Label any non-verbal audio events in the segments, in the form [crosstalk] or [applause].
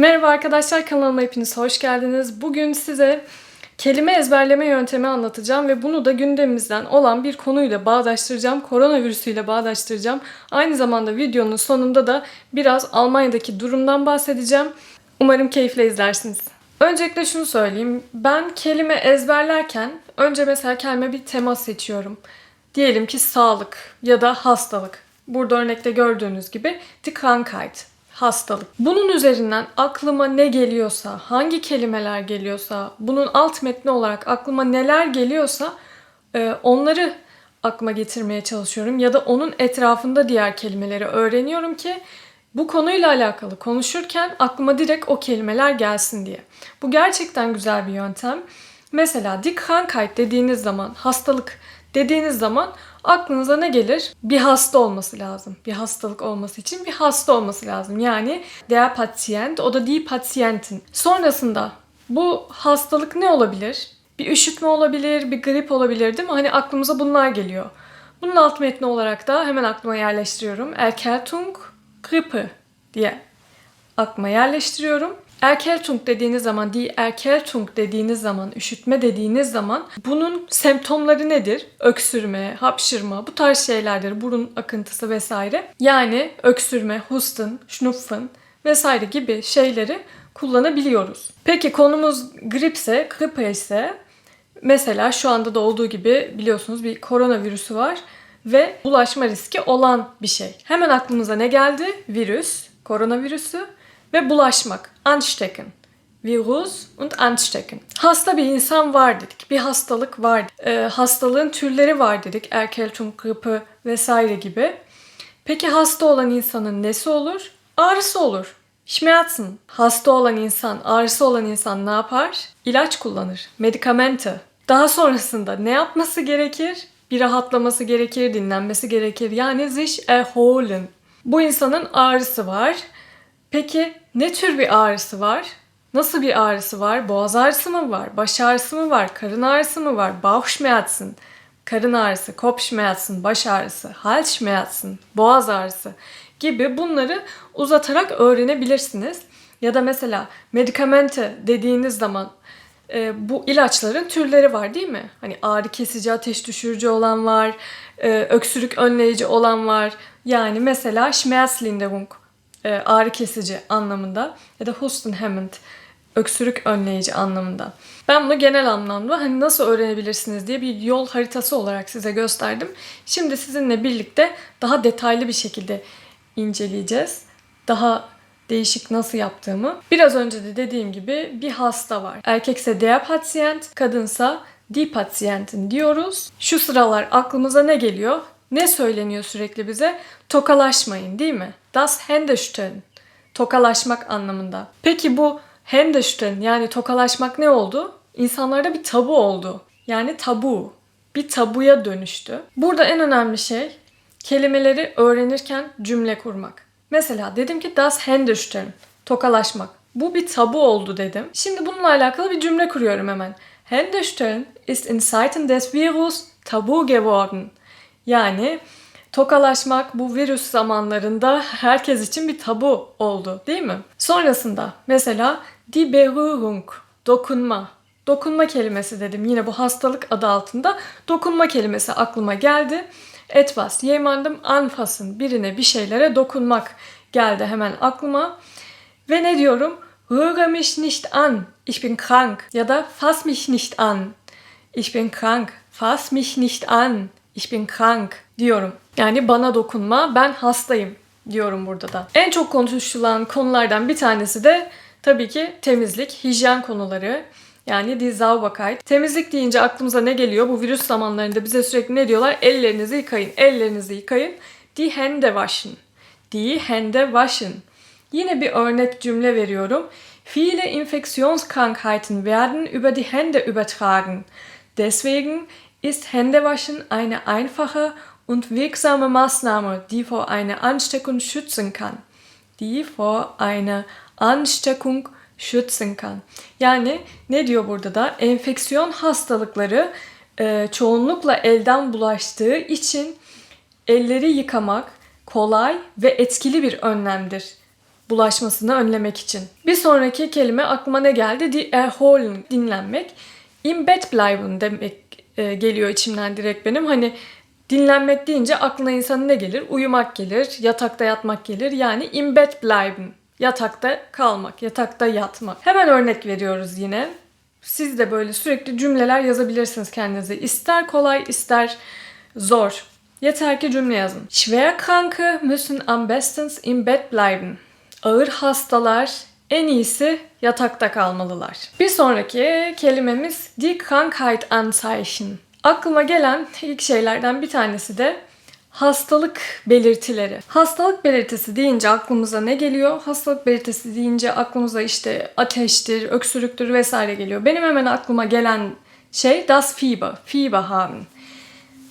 Merhaba arkadaşlar kanalıma hepiniz hoş geldiniz. Bugün size kelime ezberleme yöntemi anlatacağım ve bunu da gündemimizden olan bir konuyla bağdaştıracağım. Koronavirüsüyle bağdaştıracağım. Aynı zamanda videonun sonunda da biraz Almanya'daki durumdan bahsedeceğim. Umarım keyifle izlersiniz. Öncelikle şunu söyleyeyim. Ben kelime ezberlerken önce mesela kelime bir tema seçiyorum. Diyelim ki sağlık ya da hastalık. Burada örnekte gördüğünüz gibi Krankheit hastalık. Bunun üzerinden aklıma ne geliyorsa, hangi kelimeler geliyorsa, bunun alt metni olarak aklıma neler geliyorsa e, onları aklıma getirmeye çalışıyorum ya da onun etrafında diğer kelimeleri öğreniyorum ki bu konuyla alakalı konuşurken aklıma direkt o kelimeler gelsin diye. Bu gerçekten güzel bir yöntem. Mesela die Krankheit dediğiniz zaman, hastalık dediğiniz zaman aklınıza ne gelir? Bir hasta olması lazım. Bir hastalık olması için bir hasta olması lazım. Yani der Patient o da die Patientin. Sonrasında bu hastalık ne olabilir? Bir üşütme olabilir, bir grip olabilir değil mi? Hani aklımıza bunlar geliyor. Bunun alt metni olarak da hemen aklıma yerleştiriyorum. Erkältung, Grippe diye aklıma yerleştiriyorum. Erkältung dediğiniz zaman, die Erkältung dediğiniz zaman, üşütme dediğiniz zaman bunun semptomları nedir? Öksürme, hapşırma, bu tarz şeylerdir. Burun akıntısı vesaire. Yani öksürme, husten, schnupfen vesaire gibi şeyleri kullanabiliyoruz. Peki konumuz gripse, gripe ise mesela şu anda da olduğu gibi biliyorsunuz bir koronavirüsü var ve bulaşma riski olan bir şey. Hemen aklımıza ne geldi? Virüs, koronavirüsü ve bulaşmak. Anstecken. Virus und anstecken. Hasta bir insan var dedik. Bir hastalık var. Ee, hastalığın türleri var dedik. Erkältung, gripe vesaire gibi. Peki hasta olan insanın nesi olur? Ağrısı olur. Schmerzen. Hasta olan insan, ağrısı olan insan ne yapar? İlaç kullanır. Medikamente. Daha sonrasında ne yapması gerekir? Bir rahatlaması gerekir, dinlenmesi gerekir. Yani sich erholen. Bu insanın ağrısı var. Peki ne tür bir ağrısı var? Nasıl bir ağrısı var? Boğaz ağrısı mı var? Baş ağrısı mı var? Karın ağrısı mı var? Bauchschmerzen, karın ağrısı, Kopfschmerzen, baş ağrısı, Halsschmerzen, boğaz ağrısı gibi bunları uzatarak öğrenebilirsiniz. Ya da mesela medikamente dediğiniz zaman e, bu ilaçların türleri var değil mi? Hani ağrı kesici, ateş düşürücü olan var, e, öksürük önleyici olan var. Yani mesela Schmerzlinderung ağrı kesici anlamında ya da Hustenhemmend öksürük önleyici anlamında. Ben bunu genel anlamda hani nasıl öğrenebilirsiniz diye bir yol haritası olarak size gösterdim. Şimdi sizinle birlikte daha detaylı bir şekilde inceleyeceğiz. Daha değişik nasıl yaptığımı. Biraz önce de dediğim gibi bir hasta var. Erkekse der Patient, kadınsa die Patientin diyoruz. Şu sıralar aklımıza ne geliyor? Ne söyleniyor sürekli bize? Tokalaşmayın değil mi? Das Händestellen. Tokalaşmak anlamında. Peki bu Händestellen yani tokalaşmak ne oldu? İnsanlarda bir tabu oldu. Yani tabu. Bir tabuya dönüştü. Burada en önemli şey kelimeleri öğrenirken cümle kurmak. Mesela dedim ki das Händestellen. Tokalaşmak. Bu bir tabu oldu dedim. Şimdi bununla alakalı bir cümle kuruyorum hemen. Händestellen ist in Zeiten des Virus tabu geworden. Yani tokalaşmak bu virüs zamanlarında herkes için bir tabu oldu değil mi? Sonrasında mesela die Berührung, dokunma. Dokunma kelimesi dedim. Yine bu hastalık adı altında dokunma kelimesi aklıma geldi. Etwas, jemandem anfassen, birine bir şeylere dokunmak geldi hemen aklıma. Ve ne diyorum? Rühre mich nicht an, ich bin krank. Ya da fass mich nicht an, ich bin krank. Fass mich nicht an, ich bin krank diyorum. Yani bana dokunma, ben hastayım diyorum burada da. En çok konuşulan konulardan bir tanesi de tabii ki temizlik, hijyen konuları. Yani die Sauberkeit. Temizlik deyince aklımıza ne geliyor? Bu virüs zamanlarında bize sürekli ne diyorlar? Ellerinizi yıkayın, ellerinizi yıkayın. Die Hände waschen. Die Hände waschen. Yine bir örnek cümle veriyorum. Viele Infektionskrankheiten werden über die Hände übertragen. Deswegen ist Händewaschen eine einfache und wirksame Maßnahme, die vor einer Ansteckung schützen kann. Die vor einer Ansteckung schützen kann. Yani ne diyor burada da? Enfeksiyon hastalıkları e, çoğunlukla elden bulaştığı için elleri yıkamak kolay ve etkili bir önlemdir bulaşmasını önlemek için. Bir sonraki kelime aklıma ne geldi? Die erholen, dinlenmek. Im Bett bleiben demek e, geliyor içimden direkt benim. Hani dinlenmek deyince aklına insanın ne gelir? Uyumak gelir, yatakta yatmak gelir. Yani im Bett bleiben, yatakta kalmak, yatakta yatmak. Hemen örnek veriyoruz yine. Siz de böyle sürekli cümleler yazabilirsiniz kendinize. İster kolay, ister zor. Yeter ki cümle yazın. Schwerkranke müssen am bestens im Bett bleiben. Ağır hastalar en iyisi yatakta kalmalılar. Bir sonraki kelimemiz die Krankheit Anzeichen. Aklıma gelen ilk şeylerden bir tanesi de hastalık belirtileri. Hastalık belirtisi deyince aklımıza ne geliyor? Hastalık belirtisi deyince aklımıza işte ateştir, öksürüktür vesaire geliyor. Benim hemen aklıma gelen şey das Fieber, Fieber haben.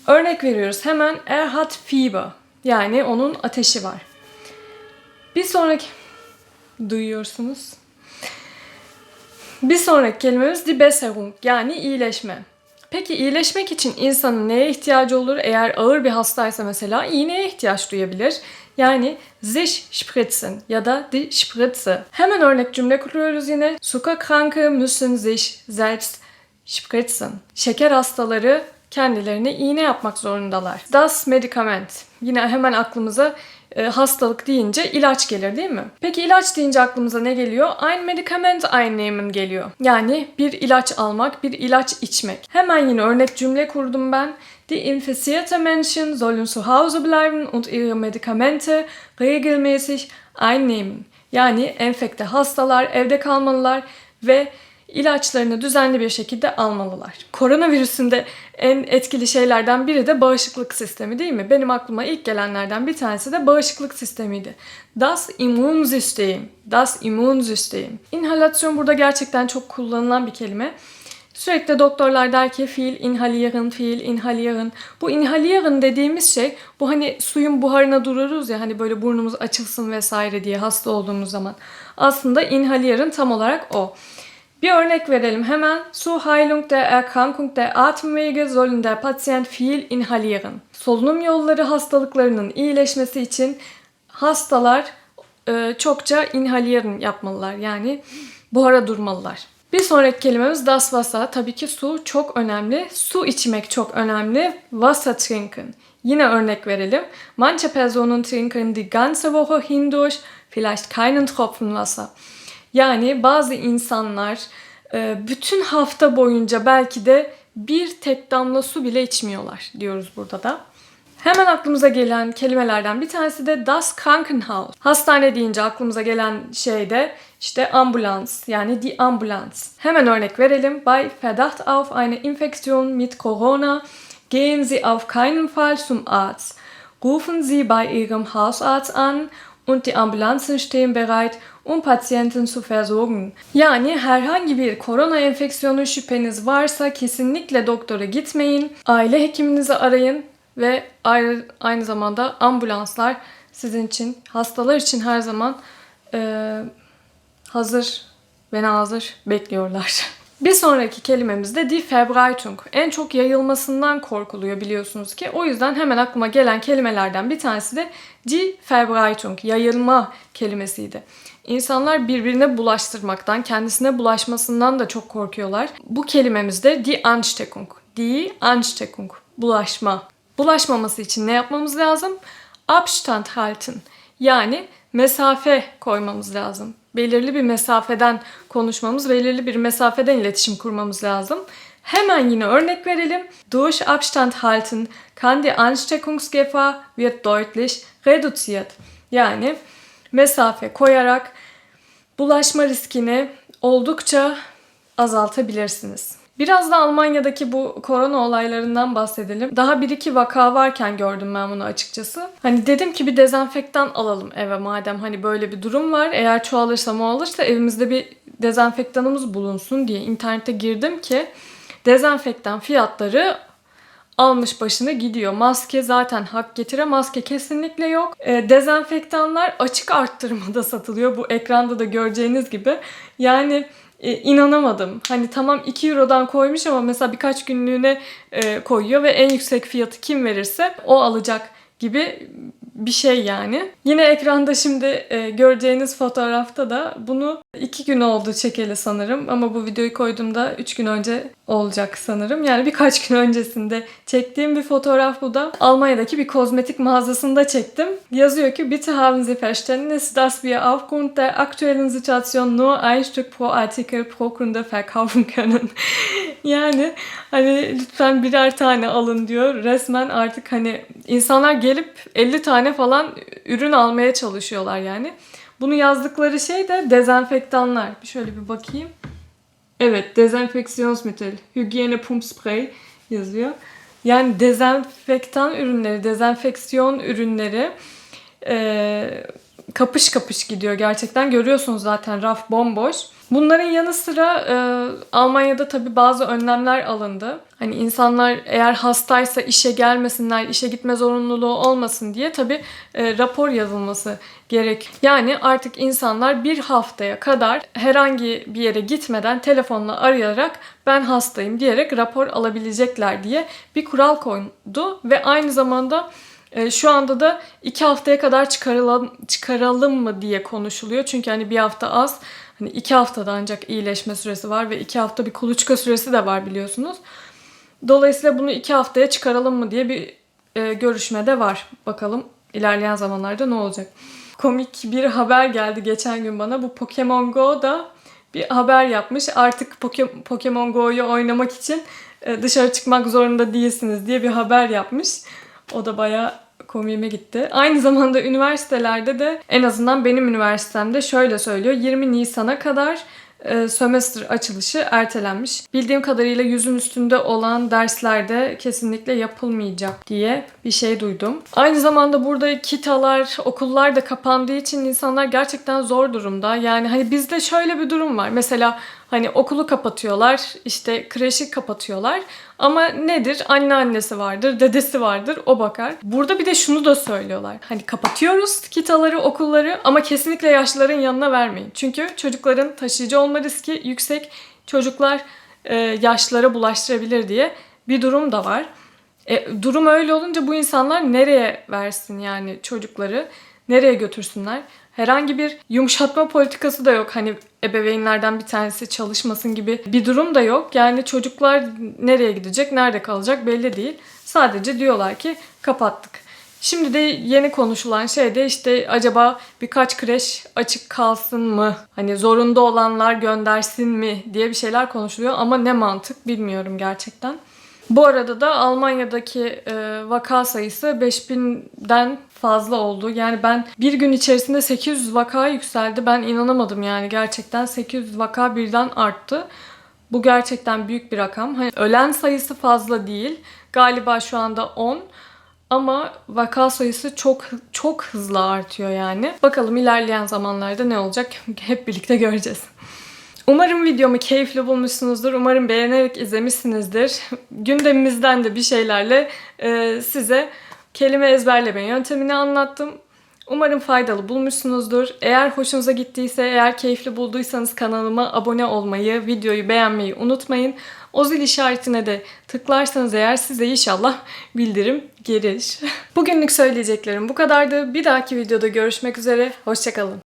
Örnek veriyoruz hemen er hat Fieber. Yani onun ateşi var. Bir sonraki duyuyorsunuz. Bir sonraki kelimemiz die Besserung yani iyileşme. Peki iyileşmek için insanın neye ihtiyacı olur? Eğer ağır bir hastaysa mesela iğneye ihtiyaç duyabilir. Yani sich spritzen ya da die Spritze. Hemen örnek cümle kuruyoruz yine. Zuckerkranke müssen sich selbst spritzen. Şeker hastaları kendilerine iğne yapmak zorundalar. Das Medikament. Yine hemen aklımıza e, hastalık deyince ilaç gelir değil mi? Peki ilaç deyince aklımıza ne geliyor? Ein Medikament einnehmen geliyor. Yani bir ilaç almak, bir ilaç içmek. Hemen yine örnek cümle kurdum ben. Die infizierte Menschen sollen zu Hause bleiben und ihre Medikamente regelmäßig einnehmen. Yani enfekte hastalar evde kalmalılar ve ilaçlarını düzenli bir şekilde almalılar. Koronavirüsünde en etkili şeylerden biri de bağışıklık sistemi değil mi? Benim aklıma ilk gelenlerden bir tanesi de bağışıklık sistemiydi. Das Immunsystem. Das Immunsystem. İnhalasyon burada gerçekten çok kullanılan bir kelime. Sürekli doktorlar der ki fiil inhalieren, fiil inhalieren. Bu inhalieren dediğimiz şey bu hani suyun buharına dururuz ya hani böyle burnumuz açılsın vesaire diye hasta olduğumuz zaman. Aslında inhalieren tam olarak o. Bir örnek verelim hemen. Zur Heilung der Erkrankung der Atemwege sollen der Patient viel inhalieren. Solunum yolları hastalıklarının iyileşmesi için hastalar e, çokça inhalieren yapmalılar. Yani buhara durmalılar. Bir sonraki kelimemiz das Wasser. Tabii ki su çok önemli. Su içmek çok önemli. Wasser trinken. Yine örnek verelim. Manche Personen trinken die ganze Woche hindurch vielleicht keinen Tropfen Wasser. Yani bazı insanlar e, bütün hafta boyunca belki de bir tek damla su bile içmiyorlar diyoruz burada da. Hemen aklımıza gelen kelimelerden bir tanesi de das Krankenhaus. Hastane deyince aklımıza gelen şey de işte ambulans yani die Ambulans. Hemen örnek verelim. Bei Verdacht auf eine Infektion mit Corona gehen Sie auf keinen Fall zum Arzt. Rufen Sie bei Ihrem Hausarzt an und die Ambulanzen stehen bereit, um Patienten zu versorgen. Yani herhangi bir korona enfeksiyonu şüpheniz varsa kesinlikle doktora gitmeyin. Aile hekiminizi arayın ve ayrı, aynı zamanda ambulanslar sizin için, hastalar için her zaman e, hazır ve nazır bekliyorlar. [laughs] Bir sonraki kelimemiz de die Verbreitung. En çok yayılmasından korkuluyor biliyorsunuz ki. O yüzden hemen aklıma gelen kelimelerden bir tanesi de die Verbreitung, yayılma kelimesiydi. İnsanlar birbirine bulaştırmaktan, kendisine bulaşmasından da çok korkuyorlar. Bu kelimemiz de die Ansteckung. Die Ansteckung, bulaşma. Bulaşmaması için ne yapmamız lazım? Abstand halten. Yani mesafe koymamız lazım. Belirli bir mesafeden konuşmamız, belirli bir mesafeden iletişim kurmamız lazım. Hemen yine örnek verelim. Durch Abstand halten kann die Ansteckungsgefahr wird deutlich reduziert. Yani mesafe koyarak bulaşma riskini oldukça azaltabilirsiniz. Biraz da Almanya'daki bu korona olaylarından bahsedelim. Daha bir iki vaka varken gördüm ben bunu açıkçası. Hani dedim ki bir dezenfektan alalım eve madem hani böyle bir durum var. Eğer çoğalırsa çoğalırsa evimizde bir dezenfektanımız bulunsun diye internete girdim ki dezenfektan fiyatları almış başını gidiyor. Maske zaten hak getire. Maske kesinlikle yok. E, dezenfektanlar açık arttırmada [laughs] satılıyor. Bu ekranda da göreceğiniz gibi. Yani e, inanamadım. Hani tamam 2 Euro'dan koymuş ama mesela birkaç günlüğüne e, koyuyor ve en yüksek fiyatı kim verirse o alacak gibi bir şey yani. Yine ekranda şimdi e, göreceğiniz fotoğrafta da bunu iki gün oldu çekeli sanırım. Ama bu videoyu koyduğumda üç gün önce olacak sanırım. Yani birkaç [laughs] gün öncesinde çektiğim bir fotoğraf bu da. Almanya'daki bir kozmetik mağazasında çektim. Yazıyor ki Bitte haben Sie Verständnis, dass wir aufgrund der aktuellen Situation nur ein Stück pro Artikel pro Kunde verkaufen können. [laughs] yani hani lütfen birer tane alın diyor. Resmen artık hani insanlar gelip 50 tane falan ürün almaya çalışıyorlar yani. Bunu yazdıkları şey de dezenfektanlar. Bir şöyle bir bakayım. Evet, dezenfeksiyonsmittel, hijyene pump spray yazıyor. Yani dezenfektan ürünleri, dezenfeksiyon ürünleri e, kapış kapış gidiyor gerçekten. Görüyorsunuz zaten raf bomboş. Bunların yanı sıra e, Almanya'da tabii bazı önlemler alındı. Hani insanlar eğer hastaysa işe gelmesinler, işe gitme zorunluluğu olmasın diye tabii e, rapor yazılması gerek. Yani artık insanlar bir haftaya kadar herhangi bir yere gitmeden telefonla arayarak ben hastayım diyerek rapor alabilecekler diye bir kural koydu ve aynı zamanda e, şu anda da iki haftaya kadar çıkaralım, çıkaralım mı diye konuşuluyor. Çünkü hani bir hafta az. Hani iki haftada ancak iyileşme süresi var ve iki hafta bir kuluçka süresi de var biliyorsunuz. Dolayısıyla bunu iki haftaya çıkaralım mı diye bir e, görüşme de var. Bakalım ilerleyen zamanlarda ne olacak. Komik bir haber geldi geçen gün bana. Bu Pokemon Go da bir haber yapmış. Artık Poke- Pokemon Go'yu oynamak için e, dışarı çıkmak zorunda değilsiniz diye bir haber yapmış. O da bayağı komiğime gitti. Aynı zamanda üniversitelerde de en azından benim üniversitemde şöyle söylüyor. 20 Nisan'a kadar e, sömestr açılışı ertelenmiş. Bildiğim kadarıyla yüzün üstünde olan derslerde kesinlikle yapılmayacak diye bir şey duydum. Aynı zamanda burada kitalar, okullar da kapandığı için insanlar gerçekten zor durumda. Yani hani bizde şöyle bir durum var. Mesela hani okulu kapatıyorlar, işte kreşi kapatıyorlar. Ama nedir? Anneannesi vardır, dedesi vardır, o bakar. Burada bir de şunu da söylüyorlar. Hani kapatıyoruz kitaları, okulları ama kesinlikle yaşlıların yanına vermeyin. Çünkü çocukların taşıyıcı olma riski yüksek. Çocuklar e, yaşlılara bulaştırabilir diye bir durum da var. E, durum öyle olunca bu insanlar nereye versin yani çocukları? Nereye götürsünler? Herhangi bir yumuşatma politikası da yok. Hani ebeveynlerden bir tanesi çalışmasın gibi bir durum da yok. Yani çocuklar nereye gidecek, nerede kalacak belli değil. Sadece diyorlar ki kapattık. Şimdi de yeni konuşulan şey de işte acaba birkaç kreş açık kalsın mı? Hani zorunda olanlar göndersin mi diye bir şeyler konuşuluyor ama ne mantık bilmiyorum gerçekten. Bu arada da Almanya'daki e, vaka sayısı 5000'den fazla oldu. Yani ben bir gün içerisinde 800 vaka yükseldi. Ben inanamadım yani gerçekten 800 vaka birden arttı. Bu gerçekten büyük bir rakam. Hani ölen sayısı fazla değil. Galiba şu anda 10. Ama vaka sayısı çok çok hızlı artıyor yani. Bakalım ilerleyen zamanlarda ne olacak [laughs] hep birlikte göreceğiz. Umarım videomu keyifli bulmuşsunuzdur. Umarım beğenerek izlemişsinizdir. Gündemimizden de bir şeylerle e, size kelime ezberleme yöntemini anlattım. Umarım faydalı bulmuşsunuzdur. Eğer hoşunuza gittiyse, eğer keyifli bulduysanız kanalıma abone olmayı, videoyu beğenmeyi unutmayın. O zil işaretine de tıklarsanız eğer size inşallah bildirim gelir. [laughs] Bugünlük söyleyeceklerim bu kadardı. Bir dahaki videoda görüşmek üzere. Hoşçakalın.